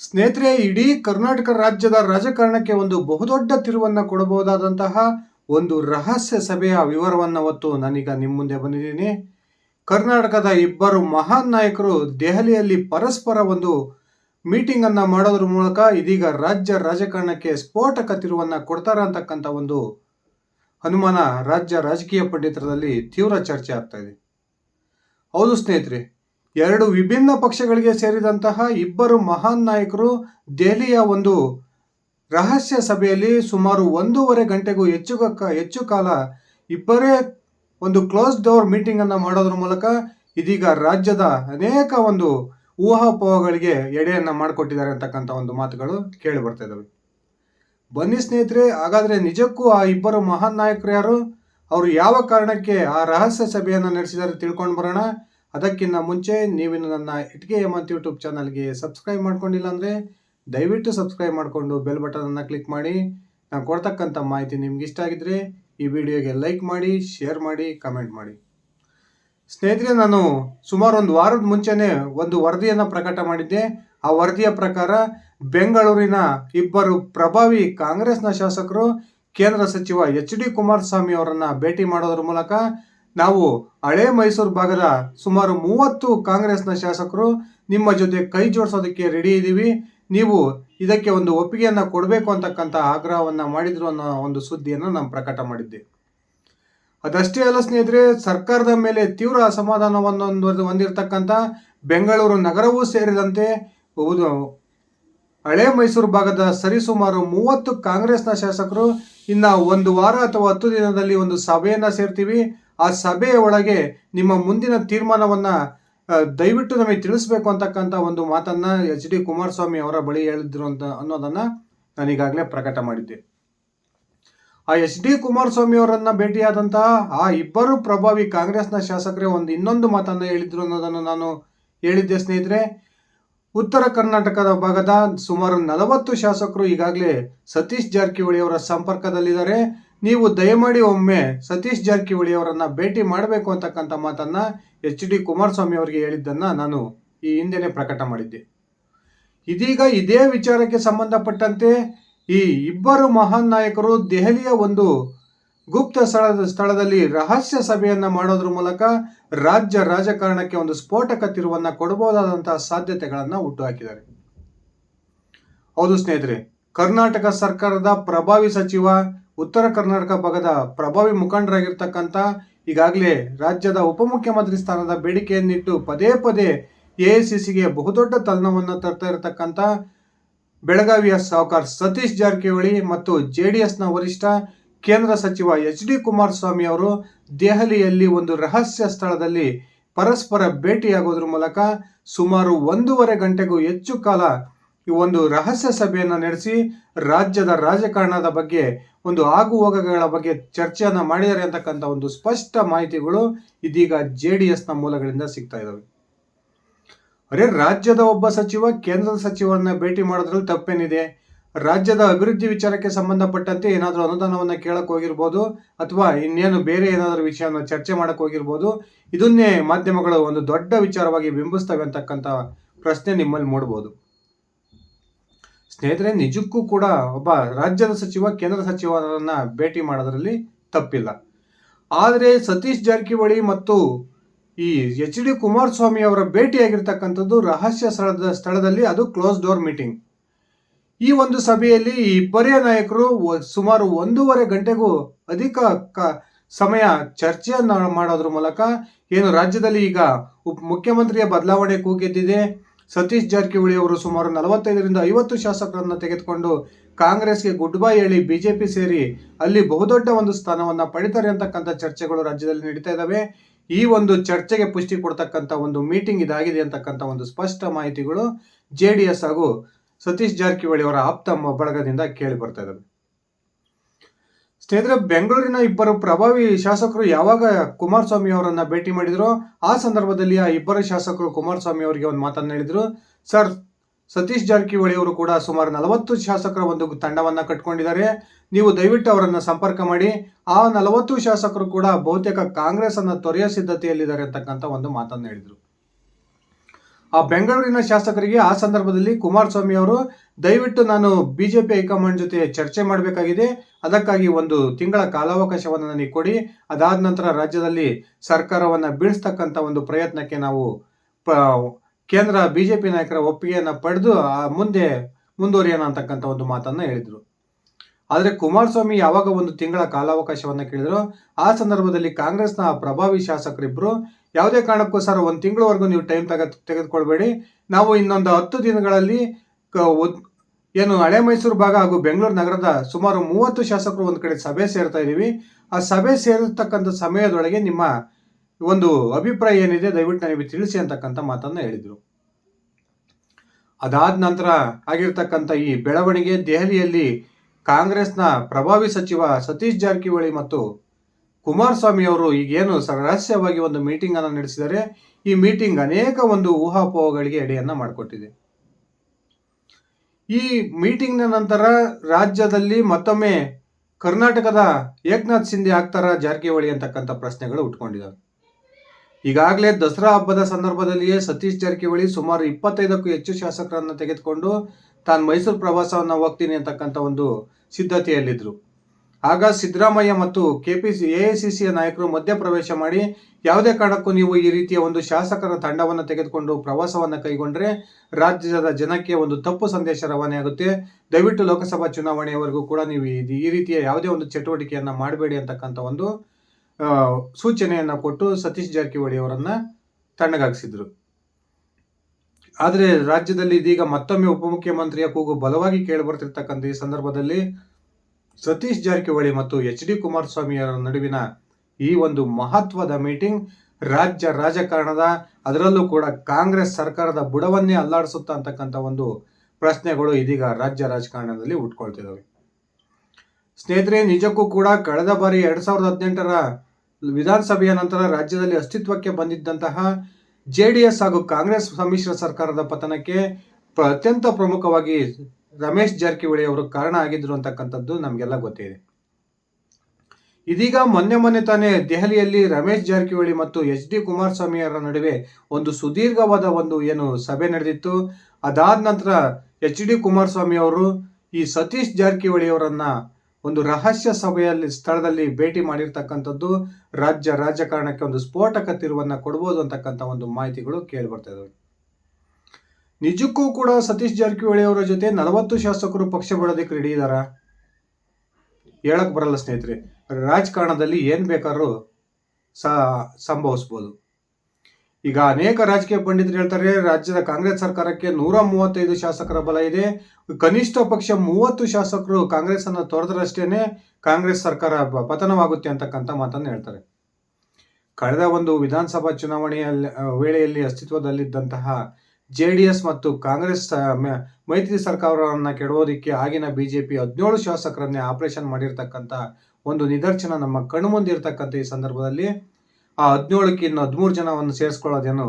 ಸ್ನೇಹಿತರೆ, ಇಡೀ ಕರ್ನಾಟಕ ರಾಜ್ಯದ ರಾಜಕಾರಣಕ್ಕೆ ಒಂದು ಬಹುದೊಡ್ಡ ತಿರುವನ್ನು ಕೊಡಬಹುದಾದಂತಹ ಒಂದು ರಹಸ್ಯ ಸಭೆಯ ವಿವರವನ್ನು ಹೊತ್ತು ನಾನೀಗ ನಿಮ್ಮ ಮುಂದೆ ಬಂದಿದ್ದೀನಿ. ಕರ್ನಾಟಕದ ಇಬ್ಬರು ಮಹಾನ್ ನಾಯಕರು ದೆಹಲಿಯಲ್ಲಿ ಪರಸ್ಪರ ಒಂದು ಮೀಟಿಂಗ್ ಅನ್ನ ಮಾಡೋದ್ರ ಮೂಲಕ ಇದೀಗ ರಾಜ್ಯ ರಾಜಕಾರಣಕ್ಕೆ ಸ್ಫೋಟಕ ತಿರುವನ್ನ ಕೊಡ್ತಾರ ಅಂತಕ್ಕಂಥ ಒಂದು ಅನುಮಾನ ರಾಜ್ಯ ರಾಜಕೀಯ ಪಂಡಿತರದಲ್ಲಿ ತೀವ್ರ ಚರ್ಚೆ ಆಗ್ತಾ ಇದೆ. ಹೌದು ಸ್ನೇಹಿತರೆ ಎರಡು ವಿಭಿನ್ನ ಪಕ್ಷಗಳಿಗೆ ಸೇರಿದಂತಹ ಇಬ್ಬರು ಮಹಾನ್ ನಾಯಕರು ದೆಹಲಿಯ ಒಂದು ರಹಸ್ಯ ಸಭೆಯಲ್ಲಿ ಸುಮಾರು ಒಂದೂವರೆ ಗಂಟೆಗೂ ಹೆಚ್ಚು ಹೆಚ್ಚು ಕಾಲ ಇಬ್ಬರೇ ಒಂದು ಕ್ಲೋಸ್ ಡೋರ್ ಮೀಟಿಂಗ್ ಅನ್ನ ಮಾಡೋದ್ರ ಮೂಲಕ ಇದೀಗ ರಾಜ್ಯದ ಅನೇಕ ಒಂದು ಊಹಾಪೋಹಗಳಿಗೆ ಎಡೆಯನ್ನ ಮಾಡಿಕೊಟ್ಟಿದ್ದಾರೆ ಅಂತಕ್ಕಂಥ ಒಂದು ಮಾತುಗಳು ಕೇಳಿ ಬರ್ತಾ ಇದ್ದಾವೆ ಬನ್ನಿ ಸ್ನೇಹಿತರೆ, ಹಾಗಾದ್ರೆ ನಿಜಕ್ಕೂ ಆ ಇಬ್ಬರು ಮಹಾನ್ ನಾಯಕರು ಯಾರು? ಅವರು ಯಾವ ಕಾರಣಕ್ಕೆ ಆ ರಹಸ್ಯ ಸಭೆಯನ್ನು ನಡೆಸಿದ್ದಾರೆ ತಿಳ್ಕೊಂಡು ಬರೋಣ. ಅದಕ್ಕಿಂತ ಮುಂಚೆ ನೀವಿನ್ನು ನನ್ನ ಇಟ್ಗೆ ಹೇಮಂತ್ ಯೂಟ್ಯೂಬ್ ಚಾನಲ್ಗೆ ಸಬ್ಸ್ಕ್ರೈಬ್ ಮಾಡ್ಕೊಂಡಿಲ್ಲ ಅಂದರೆ ದಯವಿಟ್ಟು ಸಬ್ಸ್ಕ್ರೈಬ್ ಮಾಡಿಕೊಂಡು ಬೆಲ್ ಬಟನನ್ನು ಕ್ಲಿಕ್ ಮಾಡಿ. ನಾನು ಕೊಡ್ತಕ್ಕಂಥ ಮಾಹಿತಿ ನಿಮ್ಗೆ ಇಷ್ಟ ಆಗಿದ್ರೆ ಈ ವಿಡಿಯೋಗೆ ಲೈಕ್ ಮಾಡಿ, ಶೇರ್ ಮಾಡಿ, ಕಮೆಂಟ್ ಮಾಡಿ. ಸ್ನೇಹಿತರೆ, ನಾನು ಸುಮಾರು ಒಂದು ವಾರದ ಮುಂಚೆನೇ ಒಂದು ವರದಿಯನ್ನು ಪ್ರಕಟ ಮಾಡಿದ್ದೆ. ಆ ವರದಿಯ ಪ್ರಕಾರ ಬೆಂಗಳೂರಿನ ಇಬ್ಬರು ಪ್ರಭಾವಿ ಕಾಂಗ್ರೆಸ್ನ ಶಾಸಕರು, ಕೇಂದ್ರ ಸಚಿವ ಎಚ್ ಡಿ ಕುಮಾರಸ್ವಾಮಿ ಅವರನ್ನು ಭೇಟಿ ಮಾಡೋದ್ರ ಮೂಲಕ ನಾವು ಹಳೆ ಮೈಸೂರು ಭಾಗದ ಸುಮಾರು ಮೂವತ್ತು ಕಾಂಗ್ರೆಸ್ನ ಶಾಸಕರು ನಿಮ್ಮ ಜೊತೆ ಕೈ ಜೋಡಿಸೋದಕ್ಕೆ ರೆಡಿ ಇದ್ದೀವಿ ನೀವು ಇದಕ್ಕೆ ಒಂದು ಒಪ್ಪಿಗೆಯನ್ನು ಕೊಡಬೇಕು ಅಂತಕ್ಕಂಥ ಆಗ್ರಹವನ್ನು ಮಾಡಿದ್ರು ಅನ್ನೋ ಒಂದು ಸುದ್ದಿಯನ್ನು ನಾನು ಪ್ರಕಟ ಮಾಡಿದ್ದೆ. ಅದಷ್ಟೇ ಅಲ್ಲ ಸ್ನೇಹಿತರೆ, ಸರ್ಕಾರದ ಮೇಲೆ ತೀವ್ರ ಅಸಮಾಧಾನವನ್ನು ಹೊಂದ್- ಹೊಂದಿರತಕ್ಕಂಥ ಬೆಂಗಳೂರು ನಗರವೂ ಸೇರಿದಂತೆ ಹಳೆ ಮೈಸೂರು ಭಾಗದ ಸರಿಸುಮಾರು ಮೂವತ್ತು ಕಾಂಗ್ರೆಸ್ನ ಶಾಸಕರು ಇನ್ನು ಒಂದು ವಾರ ಅಥವಾ ಹತ್ತು ದಿನದಲ್ಲಿ ಒಂದು ಸಭೆಯನ್ನು ಸೇರ್ತೀವಿ. ಆ ಸಭೆಯ ಒಳಗೆ ನಿಮ್ಮ ಮುಂದಿನ ತೀರ್ಮಾನವನ್ನು ದಯವಿಟ್ಟು ನಮಗೆ ತಿಳಿಸ್ಬೇಕು ಅಂತಕ್ಕಂಥ ಒಂದು ಮಾತನ್ನ ಎಚ್ ಡಿ ಕುಮಾರಸ್ವಾಮಿ ಅವರ ಬಳಿ ಹೇಳಿದ್ರು ಅಂತ ಅನ್ನೋದನ್ನ ನಾನು ಈಗಾಗಲೇ ಪ್ರಕಟ ಮಾಡಿದ್ದೆ. ಆ ಎಚ್ ಡಿ ಕುಮಾರಸ್ವಾಮಿ ಅವರನ್ನು ಭೇಟಿಯಾದಂತಹ ಆ ಇಬ್ಬರು ಪ್ರಭಾವಿ ಕಾಂಗ್ರೆಸ್ನ ಶಾಸಕರೇ ಒಂದು ಇನ್ನೊಂದು ಮಾತನ್ನ ಹೇಳಿದ್ರು ಅನ್ನೋದನ್ನು ನಾನು ಹೇಳಿದ್ದೆ ಸ್ನೇಹಿತರೆ. ಉತ್ತರ ಕರ್ನಾಟಕದ ಭಾಗದ ಸುಮಾರು ನಲವತ್ತು ಶಾಸಕರು ಈಗಾಗಲೇ ಸತೀಶ್ ಜಾರಕಿಹೊಳಿ ಅವರ ಸಂಪರ್ಕದಲ್ಲಿದ್ದಾರೆ. ನೀವು ದಯಮಾಡಿ ಒಮ್ಮೆ ಸತೀಶ್ ಜಾರಕಿಹೊಳಿ ಅವರನ್ನ ಭೇಟಿ ಮಾಡಬೇಕು ಅಂತಕ್ಕಂಥ ಮಾತನ್ನ ಎಚ್ ಡಿ ಕುಮಾರಸ್ವಾಮಿ ಅವರಿಗೆ ಹೇಳಿದ್ದನ್ನ ನಾನು ಈ ಹಿಂದೆನೆ ಪ್ರಕಟ ಮಾಡಿದ್ದೆ. ಇದೀಗ ಇದೇ ವಿಚಾರಕ್ಕೆ ಸಂಬಂಧಪಟ್ಟಂತೆ ಈ ಇಬ್ಬರು ಮಹಾನ್ ನಾಯಕರು ದೆಹಲಿಯ ಒಂದು ಗುಪ್ತ ಸ್ಥಳದ ಸ್ಥಳದಲ್ಲಿ ರಹಸ್ಯ ಸಭೆಯನ್ನ ಮಾಡೋದ್ರ ಮೂಲಕ ರಾಜ್ಯ ರಾಜಕಾರಣಕ್ಕೆ ಒಂದು ಸ್ಫೋಟಕ ತಿರುವನ್ನ ಕೊಡಬಹುದಾದಂತಹ ಸಾಧ್ಯತೆಗಳನ್ನ ಹುಟ್ಟುಹಾಕಿದ್ದಾರೆ. ಹೌದು ಸ್ನೇಹಿತರೆ, ಕರ್ನಾಟಕ ಸರ್ಕಾರದ ಪ್ರಭಾವಿ ಸಚಿವ ಉತ್ತರ ಕರ್ನಾಟಕ ಭಾಗದ ಪ್ರಭಾವಿ ಮುಖಂಡರಾಗಿರ್ತಕ್ಕಂಥ ಈಗಾಗಲೇ ರಾಜ್ಯದ ಉಪಮುಖ್ಯಮಂತ್ರಿ ಸ್ಥಾನದ ಬೇಡಿಕೆಯನ್ನಿಟ್ಟು ಪದೇ ಪದೇ ಎಐಸಿಸಿಗೆ ಬಹುದೊಡ್ಡ ತಲ್ಲಣವನ್ನು ತರ್ತಾ ಇರತಕ್ಕಂಥ ಬೆಳಗಾವಿಯ ಸಾವುಕಾರ ಸತೀಶ್ ಜಾರಕಿಹೊಳಿ ಮತ್ತು ಜೆ ಡಿ ಎಸ್ನ ವರಿಷ್ಠ ಕೇಂದ್ರ ಸಚಿವ ಎಚ್ ಡಿ ಕುಮಾರಸ್ವಾಮಿ ಅವರು ದೆಹಲಿಯಲ್ಲಿ ಒಂದು ರಹಸ್ಯ ಸ್ಥಳದಲ್ಲಿ ಪರಸ್ಪರ ಭೇಟಿಯಾಗೋದ್ರ ಮೂಲಕ ಸುಮಾರು ಒಂದೂವರೆ ಗಂಟೆಗೂ ಹೆಚ್ಚು ಕಾಲ ಈ ಒಂದು ರಹಸ್ಯ ಸಭೆಯನ್ನು ನಡೆಸಿ ರಾಜ್ಯದ ರಾಜಕಾರಣದ ಬಗ್ಗೆ, ಒಂದು ಆಗುಹೋಗುಗಳ ಬಗ್ಗೆ ಚರ್ಚೆಯನ್ನು ಮಾಡಿದ್ದಾರೆ ಅಂತಕ್ಕಂಥ ಒಂದು ಸ್ಪಷ್ಟ ಮಾಹಿತಿಗಳು ಇದೀಗ ಜೆ ಡಿ ಎಸ್ನ ಮೂಲಗಳಿಂದ ಸಿಗ್ತಾ ಇದ್ದಾವೆ ಅರೆ, ರಾಜ್ಯದ ಒಬ್ಬ ಸಚಿವ ಕೇಂದ್ರದ ಸಚಿವರನ್ನ ಭೇಟಿ ಮಾಡೋದ್ರಲ್ಲಿ ತಪ್ಪೇನಿದೆ? ರಾಜ್ಯದ ಅಭಿವೃದ್ಧಿ ವಿಚಾರಕ್ಕೆ ಸಂಬಂಧಪಟ್ಟಂತೆ ಏನಾದರೂ ಅನುದಾನವನ್ನು ಕೇಳಕ್ಕೆ ಹೋಗಿರ್ಬೋದು, ಅಥವಾ ಇನ್ನೇನು ಬೇರೆ ಏನಾದರೂ ವಿಷಯವನ್ನು ಚರ್ಚೆ ಮಾಡಕ್ಕೆ ಹೋಗಿರ್ಬೋದು? ಇದನ್ನೇ ಮಾಧ್ಯಮಗಳು ಒಂದು ದೊಡ್ಡ ವಿಚಾರವಾಗಿ ಬಿಂಬಿಸ್ತವೆ ಅಂತಕ್ಕಂಥ ಪ್ರಶ್ನೆ ನಿಮ್ಮಲ್ಲಿ ಮೂಡಬಹುದು ಸ್ನೇಹಿತರೆ, ನಿಜಕ್ಕೂ ಕೂಡ ಒಬ್ಬ ರಾಜ್ಯದ ಸಚಿವ, ಕೇಂದ್ರ ಸಚಿವರನ್ನ ಭೇಟಿ ಮಾಡೋದ್ರಲ್ಲಿ ತಪ್ಪಿಲ್ಲ. ಆದರೆ ಸತೀಶ್ ಜಾರಕಿಹೊಳಿ ಮತ್ತು ಈ ಎಚ್ ಡಿ ಕುಮಾರಸ್ವಾಮಿ ಅವರ ಭೇಟಿಯಾಗಿರ್ತಕ್ಕಂಥದ್ದು ರಹಸ್ಯ ಸ್ಥಳದ ಸ್ಥಳದಲ್ಲಿ, ಅದು ಕ್ಲೋಸ್ ಡೋರ್ ಮೀಟಿಂಗ್ ಈ ಒಂದು ಸಭೆಯಲ್ಲಿ ಈ ಇಬ್ಬರೇ ನಾಯಕರು ಸುಮಾರು ಒಂದೂವರೆ ಗಂಟೆಗೂ ಅಧಿಕ ಕ- ಸಮಯ ಚರ್ಚೆಯನ್ನು ಮಾಡೋದ್ರ ಮೂಲಕ ಏನು ರಾಜ್ಯದಲ್ಲಿ ಈಗ ಉಪ ಮುಖ್ಯಮಂತ್ರಿಯ ಬದಲಾವಣೆ ಕೂಗೆದ್ದಿದೆ ಸತೀಶ್ ಜಾರಕಿಹೊಳಿ ಅವರು ಸುಮಾರು ನಲವತ್ತೈದರಿಂದ ಐವತ್ತು ಶಾಸಕರನ್ನ ತೆಗೆದುಕೊಂಡು ಕಾಂಗ್ರೆಸ್ಗೆ ಗುಡ್ ಬೈ ಹೇಳಿ ಬಿಜೆಪಿ ಸೇರಿ ಅಲ್ಲಿ ಬಹುದೊಡ್ಡ ಒಂದು ಸ್ಥಾನವನ್ನ ಪಡಿತಾರೆ ಅಂತಕ್ಕಂಥ ಚರ್ಚೆಗಳು ರಾಜ್ಯದಲ್ಲಿ ನಡೀತಾ ಇದ್ದಾವೆ ಈ ಒಂದು ಚರ್ಚೆಗೆ ಪುಷ್ಟಿ ಕೊಡ್ತಕ್ಕಂಥ ಒಂದು ಮೀಟಿಂಗ್ ಇದಾಗಿದೆ ಅಂತಕ್ಕಂಥ ಒಂದು ಸ್ಪಷ್ಟ ಮಾಹಿತಿಗಳು ಜೆ ಡಿ ಎಸ್ ಹಾಗೂ ಸತೀಶ್ ಜಾರಕಿಹೊಳಿ ಅವರ ಆಪ್ತ ಬಳಗದಿಂದ ಕೇಳಿ ಬರ್ತಾ ಇದ್ದಾವೆ ಸ್ನೇಹಿತರೆ, ಬೆಂಗಳೂರಿನ ಇಬ್ಬರು ಪ್ರಭಾವಿ ಶಾಸಕರು ಯಾವಾಗ ಕುಮಾರಸ್ವಾಮಿ ಅವರನ್ನ ಭೇಟಿ ಮಾಡಿದ್ರು? ಆ ಸಂದರ್ಭದಲ್ಲಿ ಆ ಇಬ್ಬರು ಶಾಸಕರು ಕುಮಾರಸ್ವಾಮಿ ಅವರಿಗೆ ಒಂದು ಮಾತನ್ನು ಹೇಳಿದ್ರು. ಸರ್, ಸತೀಶ್ ಜಾರಕಿಹೊಳಿ ಅವರು ಕೂಡ ಸುಮಾರು ನಲವತ್ತು ಶಾಸಕರ ಒಂದು ತಂಡವನ್ನ ಕಟ್ಕೊಂಡಿದ್ದಾರೆ. ನೀವು ದಯವಿಟ್ಟು ಅವರನ್ನ ಸಂಪರ್ಕ ಮಾಡಿ. ಆ ನಲವತ್ತು ಶಾಸಕರು ಕೂಡ ಬಹುತೇಕ ಕಾಂಗ್ರೆಸ್ ಅನ್ನ ತೊರೆಯೋ ಸಿದ್ಧತೆಯಲ್ಲಿದ್ದಾರೆ ಅಂತಕ್ಕಂಥ ಒಂದು ಮಾತನ್ನು ಹೇಳಿದ್ರು. ಆ ಬೆಂಗಳೂರಿನ ಶಾಸಕರಿಗೆ ಆ ಸಂದರ್ಭದಲ್ಲಿ ಕುಮಾರಸ್ವಾಮಿ ಅವರು, ದಯವಿಟ್ಟು ನಾನು ಬಿಜೆಪಿ ಹೈಕಮಾಂಡ್ ಜೊತೆ ಚರ್ಚೆ ಮಾಡಬೇಕಾಗಿದೆ. ಅದಕ್ಕಾಗಿ ಒಂದು ತಿಂಗಳ ಕಾಲಾವಕಾಶವನ್ನು ನನಗೆ ಕೊಡಿ. ಅದಾದ ನಂತರ ರಾಜ್ಯದಲ್ಲಿ ಸರ್ಕಾರವನ್ನು ಬೀಳಿಸ್ತಕ್ಕಂಥ ಒಂದು ಪ್ರಯತ್ನಕ್ಕೆ ನಾವು ಕೇಂದ್ರ ಬಿಜೆಪಿ ನಾಯಕರ ಒಪ್ಪಿಗೆಯನ್ನು ಪಡೆದು, ಆ ಮುಂದೆ ಮುಂದುವರಿಯೋಣ ಅಂತಕ್ಕಂಥ ಒಂದು ಮಾತನ್ನು ಹೇಳಿದರು. ಆದರೆ ಕುಮಾರಸ್ವಾಮಿ ಯಾವಾಗ ಒಂದು ತಿಂಗಳ ಕಾಲಾವಕಾಶವನ್ನು ಕೇಳಿದ್ರು? ಆ ಸಂದರ್ಭದಲ್ಲಿ ಕಾಂಗ್ರೆಸ್ನ ಪ್ರಭಾವಿ ಶಾಸಕರಿಬ್ಬರು ಯಾವುದೇ ಕಾರಣಕ್ಕೂ ಸರ್ ಒಂದು ತಿಂಗಳವರೆಗೂ ನೀವು ಟೈಮ್ ತಗ ತೆಗೆದುಕೊಳ್ಬೇಡಿ. ನಾವು ಇನ್ನೊಂದು ಹತ್ತು ದಿನಗಳಲ್ಲಿ ಏನು ಹಳೆ ಮೈಸೂರು ಭಾಗ ಹಾಗೂ ಬೆಂಗಳೂರು ನಗರದ ಸುಮಾರು ಮೂವತ್ತು ಶಾಸಕರು ಒಂದು ಕಡೆ ಸಭೆ ಸೇರ್ತಾ ಇದ್ದೀವಿ. ಆ ಸಭೆ ಸೇರಿರ್ತಕ್ಕಂಥ ಸಮಯದೊಳಗೆ ನಿಮ್ಮ ಒಂದು ಅಭಿಪ್ರಾಯ ಏನಿದೆ ದಯವಿಟ್ಟು ನನಗೆ ತಿಳಿಸಿ ಅಂತಕ್ಕಂಥ ಮಾತನ್ನು ಹೇಳಿದರು. ಅದಾದ ನಂತರ ಆಗಿರ್ತಕ್ಕಂಥ ಈ ಬೆಳವಣಿಗೆ ದೆಹಲಿಯಲ್ಲಿ ಕಾಂಗ್ರೆಸ್ನ ಪ್ರಭಾವಿ ಸಚಿವ ಸತೀಶ್ ಜಾರಕಿಹೊಳಿ ಮತ್ತು ಕುಮಾರಸ್ವಾಮಿ ಅವರು ಈಗೇನು ರಹಸ್ಯವಾಗಿ ಒಂದು ಮೀಟಿಂಗ್ ಅನ್ನು ನಡೆಸಿದರೆ ಈ ಮೀಟಿಂಗ್ ಅನೇಕ ಒಂದು ಊಹಾಪೋಹಗಳಿಗೆ ಎಡೆಯನ್ನ ಮಾಡಿಕೊಟ್ಟಿದೆ. ಈ ಮೀಟಿಂಗ್ನ ನಂತರ ರಾಜ್ಯದಲ್ಲಿ ಮತ್ತೊಮ್ಮೆ ಕರ್ನಾಟಕದ ಏಕನಾಥ್ ಸಿಂಧಿ ಆಗ್ತಾರ ಜಾರಕಿಹೊಳಿ ಅಂತಕ್ಕಂಥ ಪ್ರಶ್ನೆಗಳು ಉಟ್ಕೊಂಡಿದ್ದಾವೆ ಈಗಾಗಲೇ ದಸರಾ ಹಬ್ಬದ ಸಂದರ್ಭದಲ್ಲಿಯೇ ಸತೀಶ್ ಜಾರಕಿಹೊಳಿ ಸುಮಾರು ಇಪ್ಪತ್ತೈದಕ್ಕೂ ಹೆಚ್ಚು ಶಾಸಕರನ್ನು ತೆಗೆದುಕೊಂಡು ತಾನು ಮೈಸೂರು ಪ್ರವಾಸವನ್ನು ಹೋಗ್ತೀನಿ ಅಂತಕ್ಕಂಥ ಒಂದು ಸಿದ್ಧತೆಯಲ್ಲಿದ್ದರು ಆಗ ಸಿದ್ದರಾಮಯ್ಯ ಮತ್ತು ಕೆಪಿಸಿ ಎಐಸಿಸಿಯ ನಾಯಕರು ಮಧ್ಯಪ್ರವೇಶ ಮಾಡಿ ಯಾವುದೇ ಕಾರಣಕ್ಕೂ ನೀವು ಈ ರೀತಿಯ ಒಂದು ಶಾಸಕರ ತಂಡವನ್ನು ತೆಗೆದುಕೊಂಡು ಪ್ರವಾಸವನ್ನು ಕೈಗೊಂಡರೆ ರಾಜ್ಯದ ಜನಕ್ಕೆ ಒಂದು ತಪ್ಪು ಸಂದೇಶ ರವಾನೆ ಆಗುತ್ತೆ. ದಯವಿಟ್ಟು ಲೋಕಸಭಾ ಚುನಾವಣೆಯವರೆಗೂ ಕೂಡ ನೀವು ಈ- ರೀತಿಯ ಯಾವುದೇ ಒಂದು ಚಟುವಟಿಕೆಯನ್ನು ಮಾಡಬೇಡಿ ಅಂತಕ್ಕಂಥ ಒಂದು ಸೂಚನೆಯನ್ನು ಕೊಟ್ಟು ಸತೀಶ್ ಜಾರಕಿಹೊಳಿ ಅವರನ್ನು ತಣ್ಣಗಾಗಿಸಿದ್ರು. ಆದರೆ ರಾಜ್ಯದಲ್ಲಿ ಇದೀಗ ಮತ್ತೊಮ್ಮೆ ಉಪಮುಖ್ಯಮಂತ್ರಿಯ ಕೂಗು ಬಲವಾಗಿ ಕೇಳಿಬರ್ತಿರ್ತಕ್ಕಂಥ ಈ ಸಂದರ್ಭದಲ್ಲಿ ಸತೀಶ್ ಜಾರಕಿಹೊಳಿ ಮತ್ತು ಎಚ್ ಡಿ ಕುಮಾರಸ್ವಾಮಿಯವರ ನಡುವಿನ ಈ ಒಂದು ಮಹತ್ವದ ಮೀಟಿಂಗ್ ರಾಜ್ಯ ರಾಜಕಾರಣದ, ಅದರಲ್ಲೂ ಕೂಡ ಕಾಂಗ್ರೆಸ್ ಸರ್ಕಾರದ ಬುಡವನ್ನೇ ಅಲ್ಲಾಡಿಸುತ್ತಾ ಅಂತಕ್ಕಂಥ ಒಂದು ಪ್ರಶ್ನೆಗಳು ಇದೀಗ ರಾಜ್ಯ ರಾಜಕಾರಣದಲ್ಲಿ ಉಟ್ಕೊಳ್ತಿದ್ದಾವೆ. ಸ್ನೇಹಿತರೆ, ನಿಜಕ್ಕೂ ಕೂಡ ಕಳೆದ ಬಾರಿ ಎರಡ್ ಸಾವಿರದ ಹದಿನೆಂಟರ ವಿಧಾನಸಭೆಯ ನಂತರ ರಾಜ್ಯದಲ್ಲಿ ಅಸ್ತಿತ್ವಕ್ಕೆ ಬಂದಿದ್ದಂತಹ ಜೆ ಡಿ ಎಸ್ ಹಾಗೂ ಕಾಂಗ್ರೆಸ್ ಸಮ್ಮಿಶ್ರ ಸರ್ಕಾರದ ಪತನಕ್ಕೆ ಅತ್ಯಂತ ಪ್ರಮುಖವಾಗಿ ರಮೇಶ್ ಜಾರಕಿಹೊಳಿ ಅವರು ಕಾರಣ ಆಗಿದ್ರು ಅಂತಕ್ಕಂಥದ್ದು ನಮಗೆಲ್ಲ ಗೊತ್ತಿದೆ. ಇದೀಗ ಮೊನ್ನೆ ಮೊನ್ನೆ ತಾನೇ ದೆಹಲಿಯಲ್ಲಿ ರಮೇಶ್ ಜಾರಕಿಹೊಳಿ ಮತ್ತು ಎಚ್ ಡಿ ಕುಮಾರಸ್ವಾಮಿ ಅವರ ನಡುವೆ ಒಂದು ಸುದೀರ್ಘವಾದ ಒಂದು ಏನು ಸಭೆ ನಡೆದಿತ್ತು. ಅದಾದ ನಂತರ ಎಚ್ ಡಿ ಕುಮಾರಸ್ವಾಮಿ ಅವರು ಈ ಸತೀಶ್ ಜಾರಕಿಹೊಳಿ ಅವರನ್ನ ಒಂದು ರಹಸ್ಯ ಸಭೆಯಲ್ಲಿ ಸ್ಥಳದಲ್ಲಿ ಭೇಟಿ ಮಾಡಿರ್ತಕ್ಕಂಥದ್ದು ರಾಜ್ಯ ರಾಜಕಾರಣಕ್ಕೆ ಒಂದು ಸ್ಫೋಟಕ ತಿರುವನ್ನ ಕೊಡ್ಬೋದು ಅಂತಕ್ಕಂಥ ಒಂದು ಮಾಹಿತಿಗಳು ಕೇಳಿ ಇದಾವೆ. ನಿಜಕ್ಕೂ ಕೂಡ ಸತೀಶ್ ಜಾರಕಿಹೊಳಿ ಅವರ ಜೊತೆ ನಲವತ್ತು ಶಾಸಕರು ಪಕ್ಷ ಬಿಡೋದಕ್ಕೆ ರೆಡಿ ಇದಾರ? ಹೇಳಕ್ ಬರಲ್ಲ ಸ್ನೇಹಿತರೆ. ರಾಜಕಾರಣದಲ್ಲಿ ಏನ್ ಬೇಕಾದ್ರೂ ಸಂಭವಿಸ್ಬೋದು. ಈಗ ಅನೇಕ ರಾಜಕೀಯ ಪಂಡಿತರು ಹೇಳ್ತಾರೆ, ರಾಜ್ಯದ ಕಾಂಗ್ರೆಸ್ ಸರ್ಕಾರಕ್ಕೆ ನೂರ ಮೂವತ್ತೈದು ಶಾಸಕರ ಬಲ ಇದೆ. ಕನಿಷ್ಠ ಪಕ್ಷ ಮೂವತ್ತು ಶಾಸಕರು ಕಾಂಗ್ರೆಸ್ ಅನ್ನು ತೊರೆದರಷ್ಟೇನೆ ಕಾಂಗ್ರೆಸ್ ಸರ್ಕಾರ ಪತನವಾಗುತ್ತೆ ಅಂತಕ್ಕಂಥ ಮಾತನ್ನು ಹೇಳ್ತಾರೆ. ಕಳೆದ ಒಂದು ವಿಧಾನಸಭಾ ಚುನಾವಣೆಯಲ್ಲಿ, ವೇಳೆಯಲ್ಲಿ ಅಸ್ತಿತ್ವದಲ್ಲಿದ್ದಂತಹ ಜೆ ಡಿ ಎಸ್ ಮತ್ತು ಕಾಂಗ್ರೆಸ್ ಮೈತ್ರಿ ಸರ್ಕಾರವನ್ನು ಕೆಡವೋದಿಕ್ಕೆ ಆಗಿನ ಬಿ ಜೆ ಪಿ ಹದಿನೇಳು ಶಾಸಕರನ್ನೇ ಆಪರೇಷನ್ ಮಾಡಿರ್ತಕ್ಕಂಥ ಒಂದು ನಿದರ್ಶನ ನಮ್ಮ ಕಣ್ಣು ಮುಂದೆ ಇರ್ತಕ್ಕಂಥ ಈ ಸಂದರ್ಭದಲ್ಲಿ, ಆ ಹದಿನೇಳಕ್ಕೆ ಇನ್ನು ಹದಿಮೂರು ಜನವನ್ನು ಸೇರಿಸ್ಕೊಳ್ಳೋದೇನು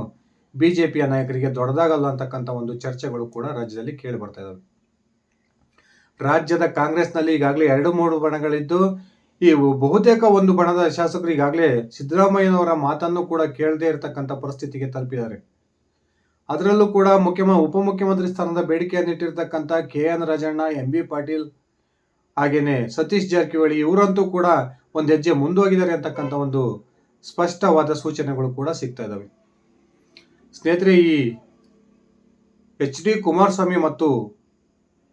ಪಿಯ ನಾಯಕರಿಗೆ ದೊಡ್ಡದಾಗಲ್ಲ ಅಂತಕ್ಕಂಥ ಒಂದು ಚರ್ಚೆಗಳು ಕೂಡ ರಾಜ್ಯದಲ್ಲಿ ಕೇಳಿ ಬರ್ತಾ ಇದಾವೆ. ರಾಜ್ಯದ ಕಾಂಗ್ರೆಸ್ನಲ್ಲಿ ಈಗಾಗಲೇ ಎರಡು ಮೂರು ಬಣಗಳಿದ್ದು, ಈ ಬಹುತೇಕ ಒಂದು ಬಣದ ಶಾಸಕರು ಈಗಾಗಲೇ ಸಿದ್ದರಾಮಯ್ಯನವರ ಮಾತನ್ನು ಕೂಡ ಕೇಳದೇ ಇರತಕ್ಕಂಥ ಪರಿಸ್ಥಿತಿಗೆ ತಲುಪಿದ್ದಾರೆ. ಅದರಲ್ಲೂ ಕೂಡ ಮುಖ್ಯಮ, ಉಪಮುಖ್ಯಮಂತ್ರಿ ಸ್ಥಾನದ ಬೇಡಿಕೆಯನ್ನು ಇಟ್ಟಿರ್ತಕ್ಕಂಥ K N Rajanna M B Patil ಹಾಗೆಯೇ ಸತೀಶ್ ಜಾರಕಿಹೊಳಿ ಇವರಂತೂ ಕೂಡ ಒಂದು ಹೆಜ್ಜೆ ಮುಂದೋಗಿದ್ದಾರೆ ಅಂತಕ್ಕಂಥ ಒಂದು ಸ್ಪಷ್ಟವಾದ ಸೂಚನೆಗಳು ಕೂಡ ಸಿಗ್ತಾ ಇದ್ದಾವೆ ಸ್ನೇಹಿತರೆ, ಈ ಎಚ್ ಡಿ ಕುಮಾರಸ್ವಾಮಿ ಮತ್ತು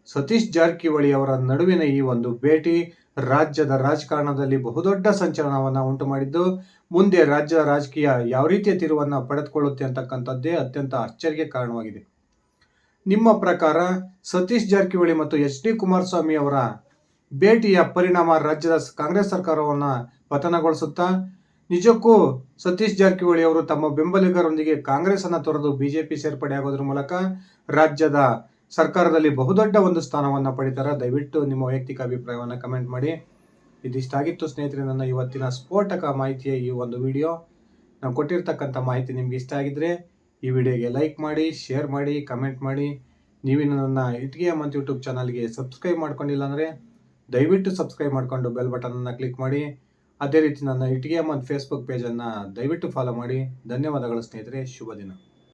ಸತೀಶ್ ಜಾರಕಿಹೊಳಿ ಅವರ ನಡುವಿನ ಈ ಒಂದು ಭೇಟಿ ರಾಜ್ಯದ ರಾಜಕಾರಣದಲ್ಲಿ ಬಹುದೊಡ್ಡ ಸಂಚಲನವನ್ನು ಉಂಟು ಮಾಡಿದ್ದು ಮುಂದೆ ರಾಜ್ಯದ ರಾಜಕೀಯ ಯಾವ ರೀತಿಯ ತಿರುವನ್ನು ಪಡೆದುಕೊಳ್ಳುತ್ತೆ ಅಂತಕ್ಕಂಥದ್ದೇ ಅತ್ಯಂತ ಅಚ್ಚರಿಗೆ ಕಾರಣವಾಗಿದೆ. ನಿಮ್ಮ ಪ್ರಕಾರ ಸತೀಶ್ ಜಾರಕಿಹೊಳಿ ಮತ್ತು ಎಚ್ ಡಿ ಕುಮಾರಸ್ವಾಮಿ ಅವರ ಭೇಟಿಯ ಪರಿಣಾಮ ರಾಜ್ಯದ ಕಾಂಗ್ರೆಸ್ ಸರ್ಕಾರವನ್ನು ಪತನಗೊಳಿಸುತ್ತಾ, ನಿಜಕ್ಕೂ ಸತೀಶ್ ಜಾರಕಿಹೊಳಿ ಅವರು ತಮ್ಮ ಬೆಂಬಲಿಗರೊಂದಿಗೆ ಕಾಂಗ್ರೆಸ್ ಅನ್ನು ತೊರೆದು ಬಿಜೆಪಿ ಸೇರ್ಪಡೆ ಆಗೋದ್ರ ಮೂಲಕ ರಾಜ್ಯದ ಸರ್ಕಾರದಲ್ಲಿ ಬಹುದೊಡ್ಡ ಒಂದು ಸ್ಥಾನವನ್ನು ಪಡಿತಾರೆ. ದಯವಿಟ್ಟು ನಿಮ್ಮ ವೈಯಕ್ತಿಕ ಅಭಿಪ್ರಾಯವನ್ನು ಕಮೆಂಟ್ ಮಾಡಿ. ಇದಿಷ್ಟಾಗಿತ್ತು ಸ್ನೇಹಿತರೆ ನನ್ನ ಇವತ್ತಿನ ಸ್ಫೋಟಕ ಮಾಹಿತಿಯ ಈ ಒಂದು ವಿಡಿಯೋ. ನಾವು ಕೊಟ್ಟಿರ್ತಕ್ಕಂಥ ಮಾಹಿತಿ ನಿಮ್ಗೆ ಇಷ್ಟ ಆಗಿದ್ರೆ ಈ ವಿಡಿಯೋಗೆ ಲೈಕ್ ಮಾಡಿ, ಶೇರ್ ಮಾಡಿ, ಕಮೆಂಟ್ ಮಾಡಿ. ನೀವಿನ ನನ್ನ ಇಟ್ಗೆ ಮಂತ್ ಯೂಟ್ಯೂಬ್ ಚಾನಲ್ಗೆ ಸಬ್ಸ್ಕ್ರೈಬ್ ಮಾಡ್ಕೊಂಡಿಲ್ಲ ಅಂದರೆ ದಯವಿಟ್ಟು ಸಬ್ಸ್ಕ್ರೈಬ್ ಮಾಡಿಕೊಂಡು ಬೆಲ್ ಬಟನನ್ನು ಕ್ಲಿಕ್ ಮಾಡಿ. ಅದೇ ರೀತಿ ನನ್ನ ಇಟ್ಗೆ ಮಂತ್ ಫೇಸ್ಬುಕ್ ಪೇಜನ್ನು ದಯವಿಟ್ಟು ಫಾಲೋ ಮಾಡಿ. ಧನ್ಯವಾದಗಳು ಸ್ನೇಹಿತರೆ. ಶುಭ ದಿನ.